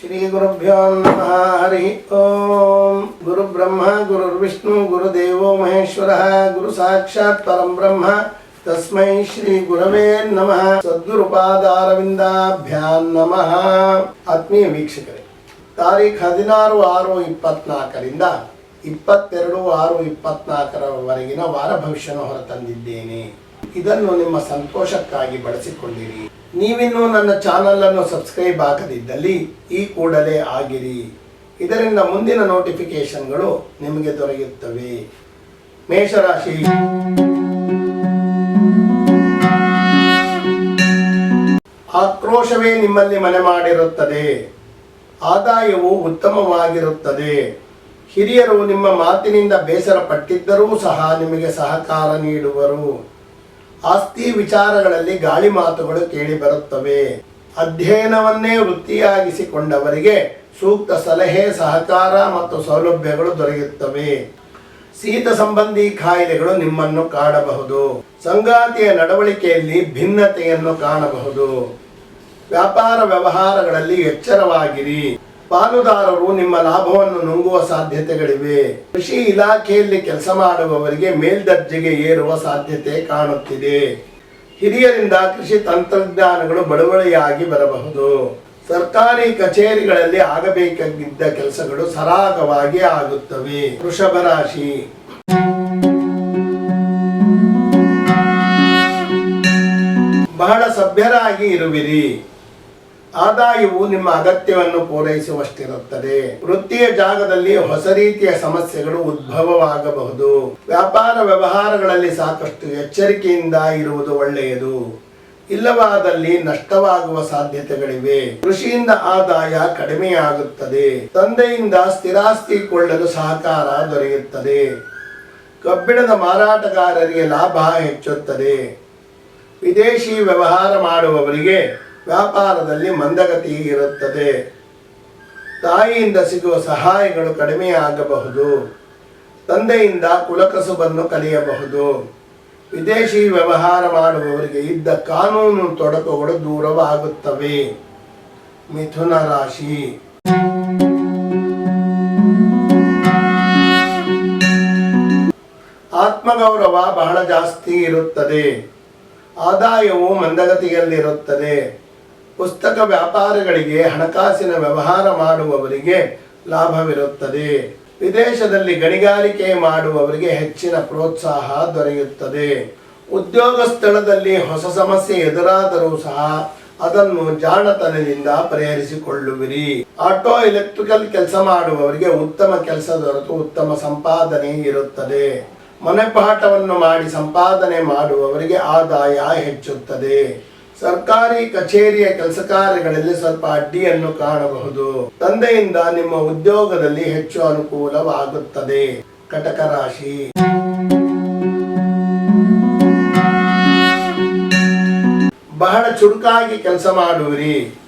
ಶ್ರೀ ಗುರುಭ್ಯೋ ನಮಃ ಹರಿ ಓಂ ಗುರು ಬ್ರಹ್ಮ ಗುರುರ್ವಿಷ್ಣು ಗುರುದೇವೋ ಮಹೇಶ್ವರ ಗುರು ಸಾಕ್ಷಾತ್ ಪರಂ ಬ್ರಹ್ಮ ತಸ್ಮೈ ಶ್ರೀ ಗುರವೇ ನಮಃ ಸದ್ಗುರುಪಾದಾರವಿಂದಾಭ್ಯಾನ್ ನಮಃ ಆತ್ಮೀಯ ವೀಕ್ಷಕರೇ, ತಾರೀಖ್ ಹದಿನಾರು ಆರು ಇಪ್ಪತ್ನಾಲ್ಕರಿಂದ ಇಪ್ಪತ್ತೆರಡು ಆರು ಇಪ್ಪತ್ನಾಲ್ಕರವರೆಗಿನ ವಾರ ಭವಿಷ್ಯನ ಹೊರತಂದಿದ್ದೇನೆ. ಇದನ್ನು ನಿಮ್ಮ ಸಂತೋಷಕ್ಕಾಗಿ ಬಳಸಿಕೊಂಡಿರಿ. ನೀವಿನ್ನೂ ನನ್ನ ಚಾನಲ್ ಅನ್ನು ಸಬ್ಸ್ಕ್ರೈಬ್ ಆಗದಿದ್ದಲ್ಲಿ ಈ ಕೂಡಲೇ ಆಗಿರಿ. ಇದರಿಂದ ಮುಂದಿನ ನೋಟಿಫಿಕೇಶನ್ಗಳು ನಿಮಗೆ ದೊರೆಯುತ್ತವೆ. ಮೇಷರಾಶಿ. ಆಕ್ರೋಶವೇ ನಿಮ್ಮಲ್ಲಿ ಮನೆ ಮಾಡಿರುತ್ತದೆ. ಆದಾಯವು ಉತ್ತಮವಾಗಿರುತ್ತದೆ. ಹಿರಿಯರು ನಿಮ್ಮ ಮಾತಿನಿಂದ ಬೇಸರ ಪಟ್ಟಿದ್ದರೂ ಸಹ ನಿಮಗೆ ಸಹಕಾರ ನೀಡುವರು. ಆಸ್ತಿ ವಿಚಾರಗಳಲ್ಲಿ ಗಾಳಿ ಮಾತುಗಳು ಕೇಳಿ ಬರುತ್ತವೆ. ಅಧ್ಯಯನವನ್ನೇ ವೃತ್ತಿಯಾಗಿಸಿಕೊಂಡವರಿಗೆ ಸೂಕ್ತ ಸಲಹೆ, ಸಹಕಾರ ಮತ್ತು ಸೌಲಭ್ಯಗಳು ದೊರೆಯುತ್ತವೆ. ಶೀತ ಸಂಬಂಧಿ ಕಾಯಿಲೆಗಳು ನಿಮ್ಮನ್ನು ಕಾಡಬಹುದು. ಸಂಗಾತಿಯ ನಡವಳಿಕೆಯಲ್ಲಿ ಭಿನ್ನತೆಯನ್ನು ಕಾಣಬಹುದು. ವ್ಯಾಪಾರ ವ್ಯವಹಾರಗಳಲ್ಲಿ ಎಚ್ಚರವಾಗಿರಿ. ಪಾಲುದಾರರು ನಿಮ್ಮ ಲಾಭವನ್ನು ನುಂಗುವ ಸಾಧ್ಯತೆಗಳಿವೆ. ಕೃಷಿ ಇಲಾಖೆಯಲ್ಲಿ ಕೆಲಸ ಮಾಡುವವರಿಗೆ ಮೇಲ್ದರ್ಜೆಗೆ ಏರುವ ಸಾಧ್ಯತೆ ಕಾಣುತ್ತಿದೆ. ಹಿರಿಯರಿಂದ ಕೃಷಿ ತಂತ್ರಜ್ಞಾನಗಳು ಬಳುವಳಿಯಾಗಿ ಬರಬಹುದು. ಸರ್ಕಾರಿ ಕಚೇರಿಗಳಲ್ಲಿ ಆಗಬೇಕಾಗಿದ್ದ ಕೆಲಸಗಳು ಸರಾಗವಾಗಿ ಆಗುತ್ತವೆ. ವೃಷಭ ರಾಶಿ. ಬಹಳ ಸಭ್ಯರಾಗಿ ಇರುವಿರಿ. ಆದಾಯವು ನಿಮ್ಮ ಅಗತ್ಯವನ್ನು ಪೂರೈಸುವಷ್ಟಿರುತ್ತದೆ. ವೃತ್ತಿಯ ಜಾಗದಲ್ಲಿ ಹೊಸ ರೀತಿಯ ಸಮಸ್ಯೆಗಳು ಉದ್ಭವವಾಗಬಹುದು. ವ್ಯಾಪಾರ ವ್ಯವಹಾರಗಳಲ್ಲಿ ಸಾಕಷ್ಟು ಎಚ್ಚರಿಕೆಯಿಂದ ಇರುವುದು ಒಳ್ಳೆಯದು. ಇಲ್ಲವಾದಲ್ಲಿ ನಷ್ಟವಾಗುವ ಸಾಧ್ಯತೆಗಳಿವೆ. ಕೃಷಿಯಿಂದ ಆದಾಯ ಕಡಿಮೆಯಾಗುತ್ತದೆ. ತಂದೆಯಿಂದ ಸ್ಥಿರಾಸ್ತಿ ಕೊಳ್ಳಲು ಸಹಕಾರ ದೊರೆಯುತ್ತದೆ. ಕಬ್ಬಿಣದ ಮಾರಾಟಗಾರರಿಗೆ ಲಾಭ ಹೆಚ್ಚುತ್ತದೆ. ವಿದೇಶಿ ವ್ಯವಹಾರ ಮಾಡುವವರಿಗೆ ವ್ಯಾಪಾರದಲ್ಲಿ ಮಂದಗತಿ ಇರುತ್ತದೆ. ತಾಯಿಯಿಂದ ಸಿಗುವ ಸಹಾಯಗಳು ಕಡಿಮೆಯಾಗಬಹುದು. ತಂದೆಯಿಂದ ಕುಲಕಸುಬನ್ನು ಕಲಿಯಬಹುದು. ವಿದೇಶಿ ವ್ಯವಹಾರ ಮಾಡುವವರಿಗೆ ಇದ್ದ ಕಾನೂನು ತೊಡಕುಗಳು ದೂರವಾಗುತ್ತವೆ. ಮಿಥುನ ರಾಶಿ. ಆತ್ಮಗೌರವ ಬಹಳ ಜಾಸ್ತಿ ಇರುತ್ತದೆ. ಆದಾಯವು ಮಂದಗತಿಯಲ್ಲಿರುತ್ತದೆ. ಪುಸ್ತಕ ವ್ಯಾಪಾರಗಳಿಗೆ ಹಣಕಾಸಿನ ವ್ಯವಹಾರ ಮಾಡುವವರಿಗೆ ಲಾಭವಿರುತ್ತದೆ. ವಿದೇಶದಲ್ಲಿ ಗಣಿಗಾರಿಕೆ ಮಾಡುವವರಿಗೆ ಹೆಚ್ಚಿನ ಪ್ರೋತ್ಸಾಹ ದೊರೆಯುತ್ತದೆ. ಉದ್ಯೋಗ ಸ್ಥಳದಲ್ಲಿ ಹೊಸ ಸಮಸ್ಯೆ ಎದುರಾದರೂ ಸಹ ಅದನ್ನು ಜಾಣತನದಿಂದ ಪರಿಹರಿಸಿಕೊಳ್ಳುವಿರಿ. ಆಟೋ, ಎಲೆಕ್ಟ್ರಿಕಲ್ ಕೆಲಸ ಮಾಡುವವರಿಗೆ ಉತ್ತಮ ಕೆಲಸ ದೊರೆತು ಉತ್ತಮ ಸಂಪಾದನೆ ಇರುತ್ತದೆ. ಮನೆಪಾಠವನ್ನು ಮಾಡಿ ಸಂಪಾದನೆ ಮಾಡುವವರಿಗೆ ಆದಾಯ ಹೆಚ್ಚುತ್ತದೆ. ಸರ್ಕಾರಿ ಕಚೇರಿಯ ಕೆಲಸ ಕಾರ್ಯಗಳಲ್ಲಿ ಸ್ವಲ್ಪ ಅಡ್ಡಿಯನ್ನು ಕಾಣಬಹುದು. ತಂದೆಯಿಂದ ನಿಮ್ಮ ಉದ್ಯೋಗದಲ್ಲಿ ಹೆಚ್ಚು ಅನುಕೂಲವಾಗುತ್ತದೆ. ಕಟಕ ರಾಶಿ. ಬಹಳ ಚುರುಕಾಗಿ ಕೆಲಸ ಮಾಡುವಿರಿ.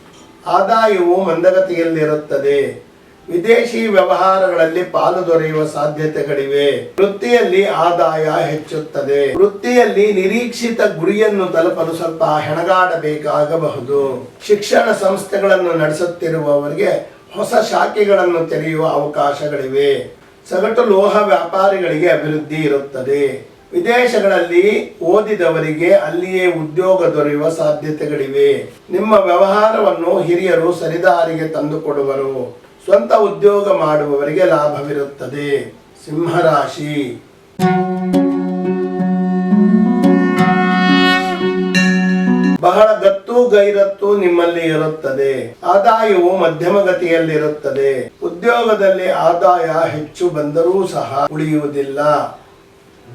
ಆದಾಯವು ಮಂದಗತಿಯಲ್ಲಿರುತ್ತದೆ. ವಿದೇಶಿ ವ್ಯವಹಾರಗಳಲ್ಲಿ ಪಾಲು ದೊರೆಯುವ ಸಾಧ್ಯತೆಗಳಿವೆ. ವೃತ್ತಿಯಲ್ಲಿ ಆದಾಯ ಹೆಚ್ಚುತ್ತದೆ. ವೃತ್ತಿಯಲ್ಲಿ ನಿರೀಕ್ಷಿತ ಗುರಿಯನ್ನು ತಲುಪಲು ಸ್ವಲ್ಪ ಹೆಣಗಾಡಬೇಕಾಗಬಹುದು. ಶಿಕ್ಷಣ ಸಂಸ್ಥೆಗಳನ್ನು ನಡೆಸುತ್ತಿರುವವರಿಗೆ ಹೊಸ ಶಾಖೆಗಳನ್ನು ತೆರೆಯುವ ಅವಕಾಶಗಳಿವೆ. ಸಗಟು ಲೋಹ ವ್ಯಾಪಾರಿಗಳಿಗೆ ಅಭಿವೃದ್ಧಿ ಇರುತ್ತದೆ. ವಿದೇಶಗಳಲ್ಲಿ ಓದಿದವರಿಗೆ ಅಲ್ಲಿಯೇ ಉದ್ಯೋಗ ದೊರೆಯುವ ಸಾಧ್ಯತೆಗಳಿವೆ. ನಿಮ್ಮ ವ್ಯವಹಾರವನ್ನು ಹಿರಿಯರು ಸರಿದಾರಿಗೆ ತಂದುಕೊಡುವರು. ಸ್ವಂತ ಉದ್ಯೋಗ ಮಾಡುವವರಿಗೆ ಲಾಭವಿರುತ್ತದೆ. ಸಿಂಹರಾಶಿ. ಬಹಳ ಗತ್ತು ಗೈರತ್ತು ನಿಮ್ಮಲ್ಲಿ ಇರುತ್ತದೆ. ಆದಾಯವು ಮಧ್ಯಮ ಗತಿಯಲ್ಲಿರುತ್ತದೆ ಉದ್ಯೋಗದಲ್ಲಿ ಆದಾಯ ಹೆಚ್ಚು ಬಂದರೂ ಸಹ ಉಳಿಯುವುದಿಲ್ಲ.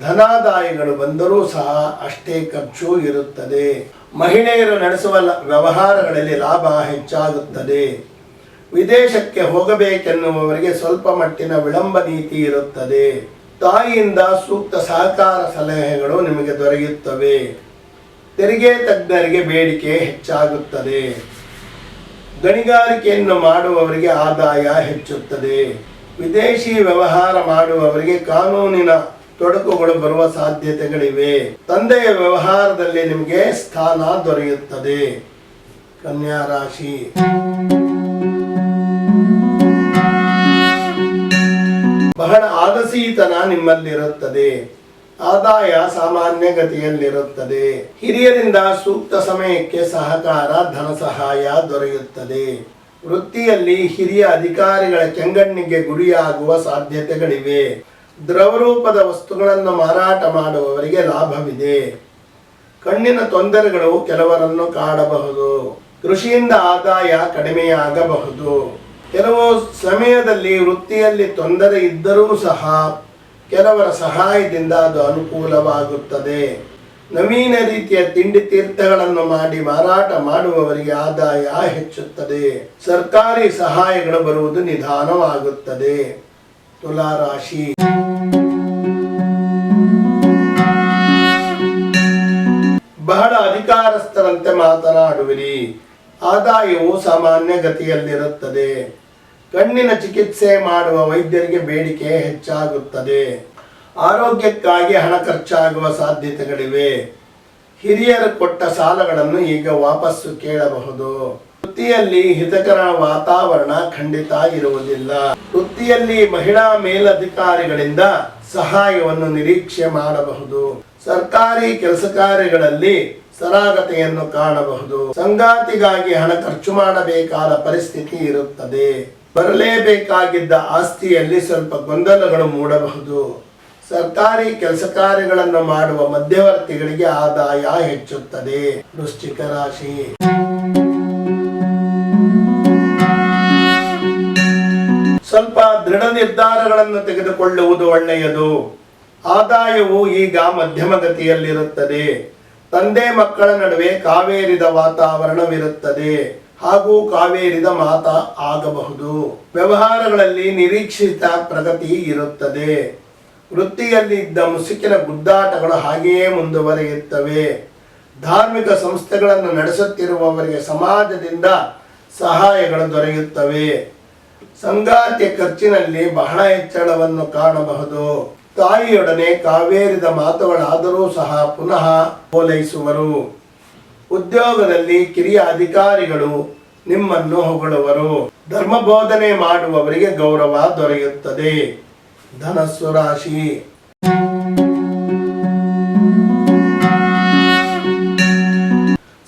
ಧನಾದಾಯಗಳು ಬಂದರೂ ಸಹ ಅಷ್ಟೇ ಖರ್ಚು ಇರುತ್ತದೆ. ಮಹಿಳೆಯರು ನಡೆಸುವ ವ್ಯವಹಾರಗಳಲ್ಲಿ ಲಾಭ ಹೆಚ್ಚಾಗುತ್ತದೆ. ವಿದೇಶಕ್ಕೆ ಹೋಗಬೇಕೆನ್ನುವವರಿಗೆ ಸ್ವಲ್ಪ ಮಟ್ಟಿನ ವಿಳಂಬ ನೀತಿ ಇರುತ್ತದೆ. ತಾಯಿಯಿಂದ ಸೂಕ್ತ ಸಹಕಾರ ಸಲಹೆಗಳು ನಿಮಗೆ ದೊರೆಯುತ್ತವೆ. ತೆರಿಗೆ ತಜ್ಞರಿಗೆ ಬೇಡಿಕೆ ಹೆಚ್ಚಾಗುತ್ತದೆ. ಗಣಿಗಾರಿಕೆಯನ್ನು ಮಾಡುವವರಿಗೆ ಆದಾಯ ಹೆಚ್ಚುತ್ತದೆ. ವಿದೇಶಿ ವ್ಯವಹಾರ ಮಾಡುವವರಿಗೆ ಕಾನೂನಿನ ತೊಡಕುಗಳು ಬರುವ ಸಾಧ್ಯತೆಗಳಿವೆ. ತಂದೆಯ ವ್ಯವಹಾರದಲ್ಲಿ ನಿಮಗೆ ಸ್ಥಾನ ದೊರೆಯುತ್ತದೆ. ಕನ್ಯಾ ರಾಶಿ. ಬಹಳ ಆಲಸೀತನ ನಿಮ್ಮಲ್ಲಿರುತ್ತದೆ. ಆದಾಯ ಸಾಮಾನ್ಯ ಗತಿಯಲ್ಲಿರುತ್ತದೆ ಹಿರಿಯರಿಂದ ಸೂಕ್ತ ಸಮಯಕ್ಕೆ ಸಹಕಾರ, ಧನ ಸಹಾಯ ದೊರೆಯುತ್ತದೆ. ವೃತ್ತಿಯಲ್ಲಿ ಹಿರಿಯ ಅಧಿಕಾರಿಗಳ ಕೆಂಗಣ್ಣಿಗೆ ಗುರಿಯಾಗುವ ಸಾಧ್ಯತೆಗಳಿವೆ. ದ್ರವರೂಪದ ವಸ್ತುಗಳನ್ನು ಮಾರಾಟ ಮಾಡುವವರಿಗೆ ಲಾಭವಿದೆ. ಕಣ್ಣಿನ ತೊಂದರೆಗಳು ಕೆಲವರನ್ನು ಕಾಡಬಹುದು. ಕೃಷಿಯಿಂದ ಆದಾಯ ಕಡಿಮೆಯಾಗಬಹುದು. ಕೆಲವು ಸಮಯದಲ್ಲಿ ವೃತ್ತಿಯಲ್ಲಿ ತೊಂದರೆ ಇದ್ದರೂ ಸಹ ಕೆಲವರ ಸಹಾಯದಿಂದ ಅದು ಅನುಕೂಲವಾಗುತ್ತದೆ. ನವೀನ ರೀತಿಯ ತಿಂಡಿ ತೀರ್ಥಗಳನ್ನು ಮಾಡಿ ಮಾರಾಟ ಮಾಡುವವರಿಗೆ ಆದಾಯ ಹೆಚ್ಚುತ್ತದೆ. ಸರ್ಕಾರಿ ಸಹಾಯಗಳು ಬರುವುದು ನಿಧಾನವಾಗುತ್ತದೆ. ತುಲಾರಾಶಿ. ಬಹಳ ಅಧಿಕಾರಸ್ಥರಂತೆ ಮಾತನಾಡುವಿರಿ. ಆದಾಯವು ಸಾಮಾನ್ಯ ಗತಿಯಲ್ಲಿರುತ್ತದೆ ಕಣ್ಣಿನ ಚಿಕಿತ್ಸೆ ಮಾಡುವ ವೈದ್ಯರಿಗೆ ಬೇಡಿಕೆ ಹೆಚ್ಚಾಗುತ್ತದೆ. ಆರೋಗ್ಯಕ್ಕಾಗಿ ಹಣ ಖರ್ಚಾಗುವ ಸಾಧ್ಯತೆಗಳಿವೆ. ಹಿರಿಯರು ಕೊಟ್ಟ ಸಾಲಗಳನ್ನು ಈಗ ವಾಪಸ್ಸು ಕೇಳಬಹುದು. ವೃತ್ತಿಯಲ್ಲಿ ಹಿತಕರ ವಾತಾವರಣ ಖಂಡಿತ ಇರುವುದಿಲ್ಲ. ವೃತ್ತಿಯಲ್ಲಿ ಮಹಿಳಾ ಮೇಲಧಿಕಾರಿಗಳಿಂದ ಸಹಾಯವನ್ನು ನಿರೀಕ್ಷೆ ಮಾಡಬಹುದು. ಸರ್ಕಾರಿ ಕೆಲಸ ಕಾರ್ಯಗಳಲ್ಲಿ ಸರಾಗತೆಯನ್ನು ಕಾಣಬಹುದು. ಸಂಗಾತಿಗಾಗಿ ಹಣ ಖರ್ಚು ಮಾಡಬೇಕಾದ ಪರಿಸ್ಥಿತಿ ಇರುತ್ತದೆ. ಬರಲೇಬೇಕಾಗಿದ್ದ ಆಸ್ತಿಯಲ್ಲಿ ಸ್ವಲ್ಪ ಗೊಂದಲಗಳು ಮೂಡಬಹುದು. ಸರ್ಕಾರಿ ಕೆಲಸ ಕಾರ್ಯಗಳನ್ನು ಮಾಡುವ ಮಧ್ಯವರ್ತಿಗಳಿಗೆ ಆದಾಯ ಹೆಚ್ಚುತ್ತದೆ. ವೃಶ್ಚಿಕ ರಾಶಿ. ಸ್ವಲ್ಪ ದೃಢ ನಿರ್ಧಾರಗಳನ್ನು ತೆಗೆದುಕೊಳ್ಳುವುದು ಒಳ್ಳೆಯದು. ಆದಾಯವು ಈಗ ಮಧ್ಯಮ ಗತಿಯಲ್ಲಿರುತ್ತದೆ ತಂದೆ ಮಕ್ಕಳ ನಡುವೆ ಕಾವೇರಿದ ವಾತಾವರಣವಿರುತ್ತದೆ. ಹಾಗೂ ಕಾವೇರಿದ ಮಾತ ಆಗಬಹುದು. ವ್ಯವಹಾರಗಳಲ್ಲಿ ನಿರೀಕ್ಷಿತ ಪ್ರಗತಿ ಇರುತ್ತದೆ. ವೃತ್ತಿಯಲ್ಲಿ ಇದ್ದ ಮುಸುಕಿನ ಗುದ್ದಾಟಗಳು ಹಾಗೆಯೇ ಮುಂದುವರಿಯುತ್ತವೆ. ಧಾರ್ಮಿಕ ಸಂಸ್ಥೆಗಳನ್ನು ನಡೆಸುತ್ತಿರುವವರಿಗೆ ಸಮಾಜದಿಂದ ಸಹಾಯಗಳು ದೊರೆಯುತ್ತವೆ. ಸಂಗಾತಿಯ ಖರ್ಚಿನಲ್ಲಿ ಬಹಳ ಹೆಚ್ಚಳವನ್ನು ಕಾಣಬಹುದು. ತಾಯಿಯೊಡನೆ ಕಾವೇರಿದ ಮಾತುಗಳಾದರೂ ಸಹ ಪುನಃ ಓಲೈಸುವರು. ಉದ್ಯೋಗದಲ್ಲಿ ಕಿರಿಯ ಅಧಿಕಾರಿಗಳು ನಿಮ್ಮನ್ನು ಹೊಗಳುವರು. ಧರ್ಮ ಬೋಧನೆ ಮಾಡುವವರಿಗೆ ಗೌರವ ದೊರೆಯುತ್ತದೆ. ಧನಸ್ಸು ರಾಶಿ.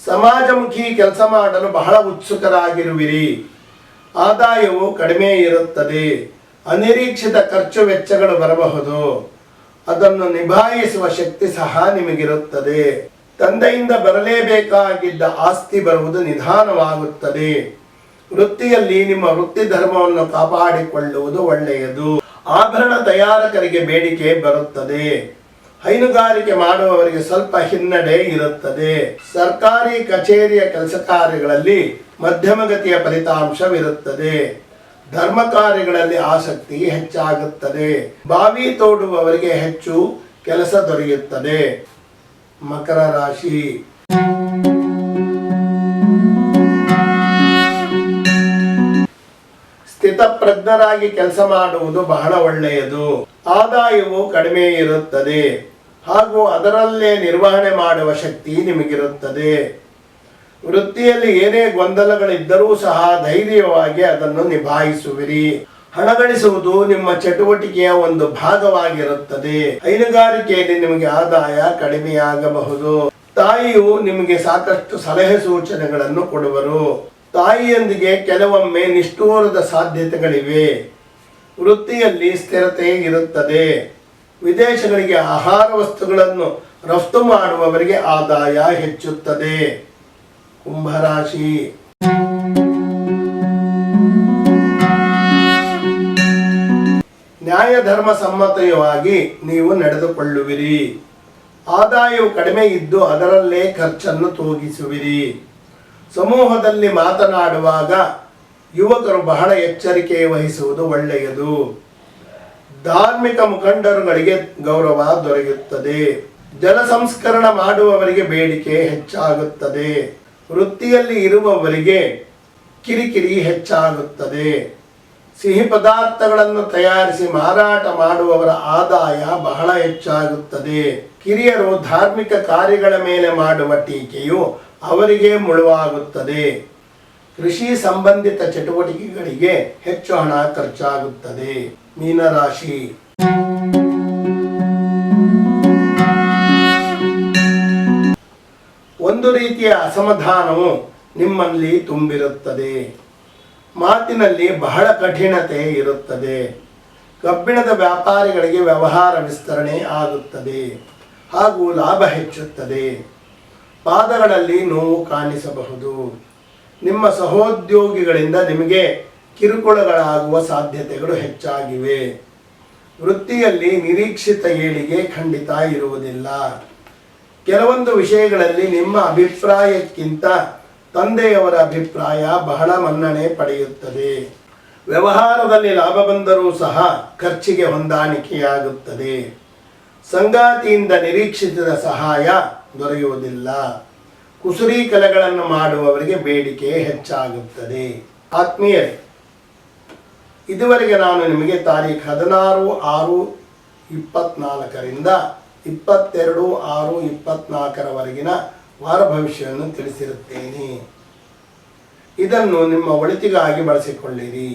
ಸಮಾಜಮುಖಿ ಕೆಲಸ ಮಾಡಲು ಬಹಳ ಉತ್ಸುಕರಾಗಿರುವಿರಿ. ಆದಾಯವು ಕಡಿಮೆ ಇರುತ್ತದೆ. ಅನಿರೀಕ್ಷಿತ ಖರ್ಚು ವೆಚ್ಚಗಳು ಬರಬಹುದು. ಅದನ್ನು ನಿಭಾಯಿಸುವ ಶಕ್ತಿ ಸಹ ನಿಮಗಿರುತ್ತದೆ. ತಂದೆಯಿಂದ ಬರಲೇಬೇಕಾಗಿದ್ದ ಆಸ್ತಿ ಬರುವುದು ನಿಧಾನವಾಗುತ್ತದೆ. ವೃತ್ತಿಯಲ್ಲಿ ನಿಮ್ಮ ವೃತ್ತಿ ಧರ್ಮವನ್ನು ಕಾಪಾಡಿಕೊಳ್ಳುವುದು ಒಳ್ಳೆಯದು. ಆಭರಣ ತಯಾರಕರಿಗೆ ಬೇಡಿಕೆ ಬರುತ್ತದೆ. ಹೈನುಗಾರಿಕೆ ಮಾಡುವವರಿಗೆ ಸ್ವಲ್ಪ ಹಿನ್ನಡೆ ಇರುತ್ತದೆ. ಸರ್ಕಾರಿ ಕಚೇರಿಯ ಕೆಲಸ ಕಾರ್ಯಗಳಲ್ಲಿ ಮಧ್ಯಮಗತಿಯ ಫಲಿತಾಂಶವಿರುತ್ತದೆ. ಧರ್ಮ ಕಾರ್ಯಗಳಲ್ಲಿ ಆಸಕ್ತಿ ಹೆಚ್ಚಾಗುತ್ತದೆ. ಬಾವಿ ತೋಡುವವರಿಗೆ ಹೆಚ್ಚು ಕೆಲಸ ದೊರೆಯುತ್ತದೆ. ಮಕರ ರಾಶಿ. ಸ್ಥಿತಪ್ರಜ್ಞರಾಗಿ ಕೆಲಸ ಮಾಡುವುದು ಬಹಳ ಒಳ್ಳೆಯದು. ಆದಾಯವು ಕಡಿಮೆ ಇರುತ್ತದೆ. ಹಾಗೂ ಅದರಲ್ಲೇ ನಿರ್ವಹಣೆ ಮಾಡುವ ಶಕ್ತಿ ನಿಮಗಿರುತ್ತದೆ. ವೃತ್ತಿಯಲ್ಲಿ ಏನೇ ಗೊಂದಲಗಳಿದ್ದರೂ ಸಹ ಧೈರ್ಯವಾಗಿ ಅದನ್ನು ನಿಭಾಯಿಸುವಿರಿ. ಹಣ ಗಳಿಸುವುದು ನಿಮ್ಮ ಚಟುವಟಿಕೆಯ ಒಂದು ಭಾಗವಾಗಿರುತ್ತದೆ. ಹೈನುಗಾರಿಕೆಯಲ್ಲಿ ನಿಮಗೆ ಆದಾಯ ಕಡಿಮೆಯಾಗಬಹುದು. ತಾಯಿಯು ನಿಮಗೆ ಸಾಕಷ್ಟು ಸಲಹೆ ಸೂಚನೆಗಳನ್ನು ಕೊಡುವರು. ತಾಯಿಯೊಂದಿಗೆ ಕೆಲವೊಮ್ಮೆ ನಿಷ್ಠೂರದ ಸಾಧ್ಯತೆಗಳಿವೆ. ವೃತ್ತಿಯಲ್ಲಿ ಸ್ಥಿರತೆ ಇರುತ್ತದೆ. ವಿದೇಶಗಳಿಗೆ ಆಹಾರ ವಸ್ತುಗಳನ್ನು ರಫ್ತು ಮಾಡುವವರಿಗೆ ಆದಾಯ ಹೆಚ್ಚುತ್ತದೆ. ಕುಂಭರಾಶಿ. ನ್ಯಾಯ ಧರ್ಮ ಸಮ್ಮತವಾಗಿ ನೀವು ನಡೆದುಕೊಳ್ಳುವಿರಿ. ಆದಾಯವು ಕಡಿಮೆ ಇದ್ದು ಅದರಲ್ಲೇ ಖರ್ಚನ್ನು ತೂಗಿಸುವಿರಿ. ಸಮೂಹದಲ್ಲಿ ಮಾತನಾಡುವಾಗ ಯುವಕರು ಬಹಳ ಎಚ್ಚರಿಕೆ ವಹಿಸುವುದು ಒಳ್ಳೆಯದು. ಧಾರ್ಮಿಕ ಮುಖಂಡರುಗಳಿಗೆ ಗೌರವ ದೊರೆಯುತ್ತದೆ. ಜಲ ಸಂಸ್ಕರಣ ಮಾಡುವವರಿಗೆ ಬೇಡಿಕೆ ಹೆಚ್ಚಾಗುತ್ತದೆ. ವೃತ್ತಿಯಲ್ಲಿ ಇರುವವರಿಗೆ ಕಿರಿಕಿರಿ ಹೆಚ್ಚಾಗುತ್ತದೆ. ಸಿಹಿ ಪದಾರ್ಥಗಳನ್ನು ತಯಾರಿಸಿ ಮಾರಾಟ ಮಾಡುವವರ ಆದಾಯ ಬಹಳ ಹೆಚ್ಚಾಗುತ್ತದೆ. ಕಿರಿಯರು ಧಾರ್ಮಿಕ ಕಾರ್ಯಗಳ ಮೇಲೆ ಮಾಡುವ ಟೀಕೆಯು ಅವರಿಗೆ ಮುಳುವಾಗುತ್ತದೆ. ಕೃಷಿ ಸಂಬಂಧಿತ ಚಟುವಟಿಕೆಗಳಿಗೆ ಹೆಚ್ಚು ಹಣ ಖರ್ಚಾಗುತ್ತದೆ. ಮೀನರಾಶಿ. ಒಂದು ರೀತಿಯ ಅಸಮಾಧಾನವು ನಿಮ್ಮಲ್ಲಿ ತುಂಬಿರುತ್ತದೆ. ಮಾತಿನಲ್ಲಿ ಬಹಳ ಕಠಿಣತೆ ಇರುತ್ತದೆ. ಕಬ್ಬಿಣದ ವ್ಯಾಪಾರಿಗಳಿಗೆ ವ್ಯವಹಾರ ವಿಸ್ತರಣೆ ಆಗುತ್ತದೆ. ಹಾಗೂ ಲಾಭ ಹೆಚ್ಚುತ್ತದೆ. ಪಾದಗಳಲ್ಲಿ ನೋವು ಕಾಣಿಸಬಹುದು. ನಿಮ್ಮ ಸಹೋದ್ಯೋಗಿಗಳಿಂದ ನಿಮಗೆ ಕಿರುಕುಳಗಳಾಗುವ ಸಾಧ್ಯತೆಗಳು ಹೆಚ್ಚಾಗಿವೆ. ವೃತ್ತಿಯಲ್ಲಿ ನಿರೀಕ್ಷಿತ ಏಳಿಗೆ ಖಂಡಿತ ಇರುವುದಿಲ್ಲ. ಕೆಲವೊಂದು ವಿಷಯಗಳಲ್ಲಿ ನಿಮ್ಮ ಅಭಿಪ್ರಾಯಕ್ಕಿಂತ ತಂದೆಯವರ ಅಭಿಪ್ರಾಯ ಬಹಳ ಮನ್ನಣೆ ಪಡೆಯುತ್ತದೆ. ವ್ಯವಹಾರದಲ್ಲಿ ಲಾಭ ಬಂದರೂ ಸಹ ಖರ್ಚಿಗೆ ಹೊಂದಾಣಿಕೆಯಾಗುತ್ತದೆ. ಸಂಗಾತಿಯಿಂದ ನಿರೀಕ್ಷಿಸಿದ ಸಹಾಯ ದೊರೆಯುವುದಿಲ್ಲ. ಕುಸುರಿ ಕಲೆಗಳನ್ನು ಮಾಡುವವರಿಗೆ ಬೇಡಿಕೆ ಹೆಚ್ಚಾಗುತ್ತದೆ. ಆತ್ಮೀಯರೇ, ಇದುವರೆಗೆ ನಾನು ನಿಮಗೆ ತಾರೀಖು ಹದಿನಾರು ಆರು ಇಪ್ಪತ್ನಾಲ್ಕರಿಂದ ಇಪ್ಪತ್ತೆರಡು ಆರು ಇಪ್ಪತ್ನಾಲ್ಕರವರೆಗಿನ ವಾರ ಭವಿಷ್ಯವನ್ನು ತಿಳಿಸಿರುತ್ತೇನೆ. ಇದನ್ನು ನಿಮ್ಮ ಒಳಿತಿಗಾಗಿ ಬಳಸಿಕೊಳ್ಳಿರಿ.